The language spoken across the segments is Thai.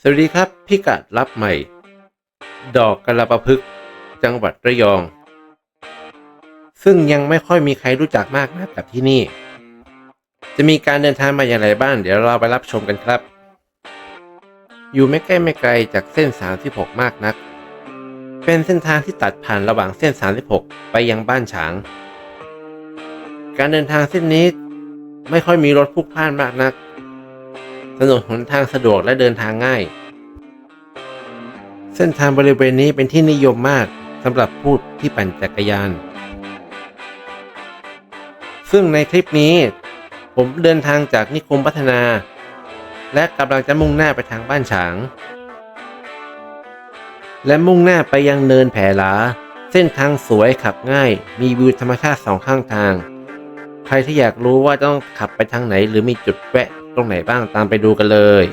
สวัสดีครับพิกัดรับใหม่ ดอกกระประพึกจังหวัดระยอง ซึ่งยังไม่ค่อยมีใครรู้จักมากนะกับที่นี่ จะมีการเดินทางมาอย่างไรบ้าง เดี๋ยวเราไปรับชมกันครับ อยู่ไม่ใกล้ไม่ไกลจากเส้น 36 มากนัก เป็นเส้นทางที่ตัดผ่านระหว่างเส้น 36 ไปยังบ้านฉาง การเดินทางเส้นนี้ไม่ค่อยมีรถพลุกพล่านมากนัก ถนนหนทางสะดวกและเดินทางง่าย เส้นทางบริเวณนี้เป็นที่นิยมมากสำหรับผู้ที่ปั่นจักรยาน ซึ่งในคลิปนี้ ผมเดินทางจากนิคมพัฒนา และกำลังจะมุ่งหน้าไปทางบ้านฉาง และมุ่งหน้าไปยังเนินแผลาเส้นทางสวยขับง่าย มีวิวธรรมชาติสองข้างทาง ใครที่อยากรู้ว่าต้องขับไปทางไหนหรือมีจุดแวะ ตรงไหนบ้างตามไปดูกันเลย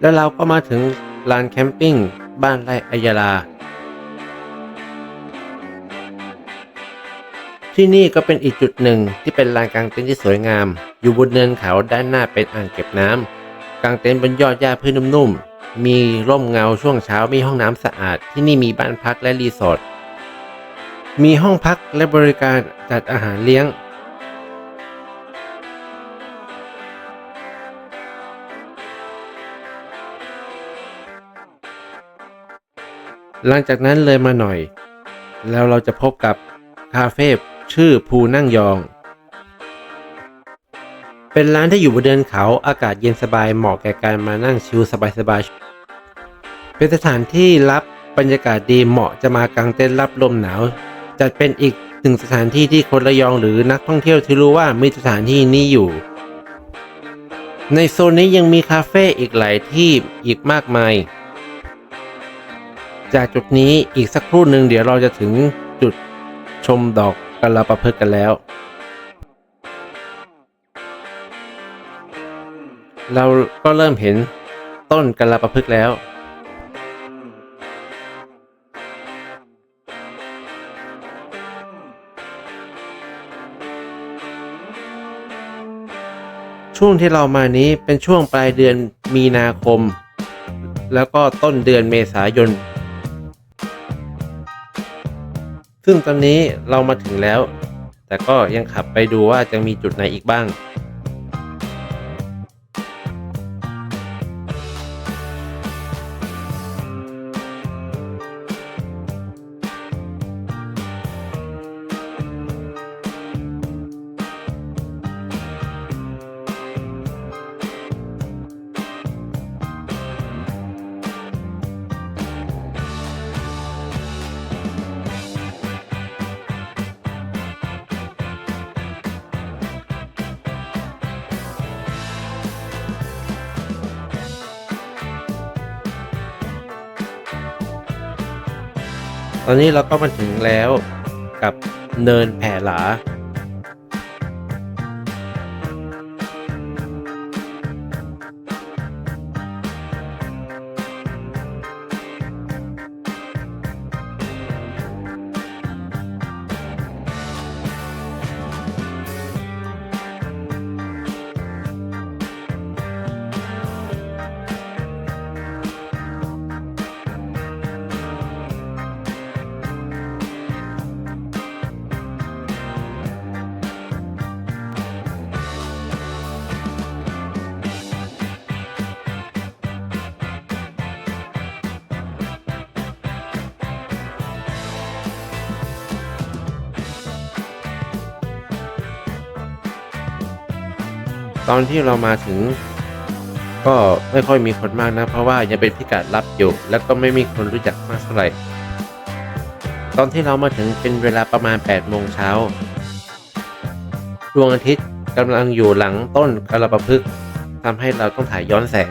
แล้วเราก็มาถึงลานแคมปิ้งบ้านไร่อัยยาลา ที่นี่ก็เป็นอีกจุดหนึ่งที่เป็นลานกางเต็นท์ที่สวยงาม อยู่บนเนินเขาด้านหน้าเป็นอ่างเก็บน้ำกางเต็นท์บนยอดหญ้าพื้นนุ่มๆมีร่มเงาช่วงเช้ามีห้องน้ำสะอาด ที่นี่มีบ้านพักและรีสอร์ทมีห้องพักและบริการจัดอาหารเลี้ยง หลังจากนั้นเลยมาหน่อย แล้วเราจะพบกับคาเฟ่ ชื่อภูนั่งยอง เป็นร้านที่อยู่บนเดินเขาอากาศเย็นสบายเหมาะแก่การมานั่งชิลสบายๆ เป็นสถานที่รับบรรยากาศดีเหมาะจะมากางเต็นท์รับลมหนาว จัดเป็นอีกหนึ่งสถานที่ที่คนระยองหรือนักท่องเที่ยวที่รู้ว่ามีสถานที่นี้อยู่ ในโซนนี้ยังมีคาเฟ่อีกหลายที่อีกมากมาย จากจุดนี้อีกสักครู่หนึ่งเดี๋ยวเราจะถึงจุดชมดอก กระประพฤกษ์กันแล้ว เราก็เริ่มเห็นต้นกระประพฤกษ์แล้ว ช่วงที่เรามานี้เป็นช่วงปลายเดือนมีนาคม แล้วก็ต้นเดือนเมษายน ซึ่งตอนนี้เรามาถึงแล้ว แต่ก็ยังขับไปดูว่าจะมีจุดไหนอีกบ้าง ตอนนี้เราก็มาถึงแล้วกับเนินแผ่หลา ตอนที่เรามาถึง ก็ไม่ค่อยมีคนมากนะ เพราะว่ายังเป็นพิกัดลับอยู่ แล้วก็ไม่มีคนรู้จักมากเท่าไหร่ตอนที่เรามาถึงเป็นเวลาประมาณ8โมงเช้าดวงอาทิตย์กำลังอยู่หลังต้นกระประพฤกทำให้เราต้องถ่ายย้อนแสง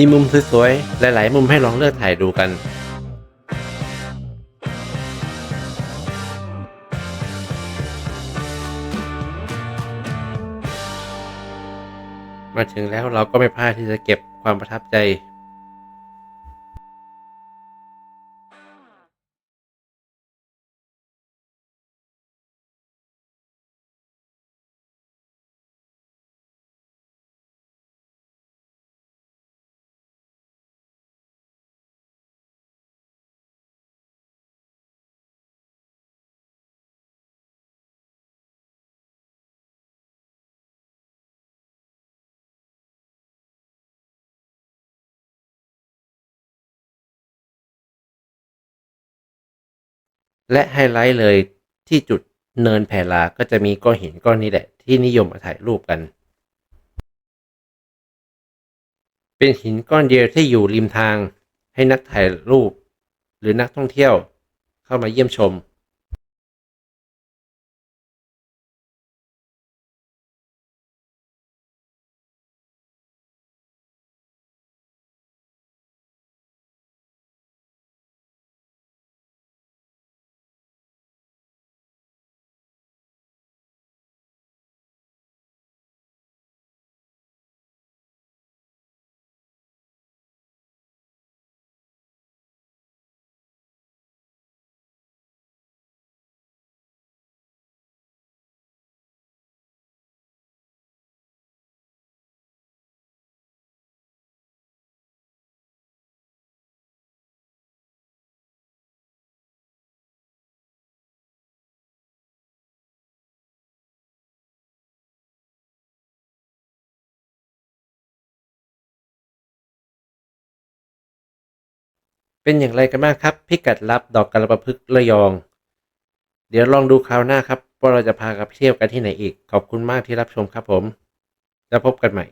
มีมุมสวยๆ หลายๆ มุมให้ลองเลือกถ่ายดูกันมาถึงแล้วเราก็ไม่พลาดที่จะเก็บความประทับใจ และไฮไลท์เลยที่จุดเนินแพลาก็จะมีก้อนหินก้อนนี้แหละ ที่นิยมมาถ่ายรูปกัน เป็นหินก้อนเดียวที่อยู่ริมทางให้นักถ่ายรูป หรือนักท่องเที่ยวเข้ามาเยี่ยมชม เป็นอย่างไรกันบ้างครับ พิกัดลับดอกกระประพฤกษ์ระยอง เดี๋ยวลองดูคราวหน้าครับว่าเราจะพากับเที่ยวกันที่ไหนอีก ขอบคุณมากที่รับชมครับผม แล้วพบกันใหม่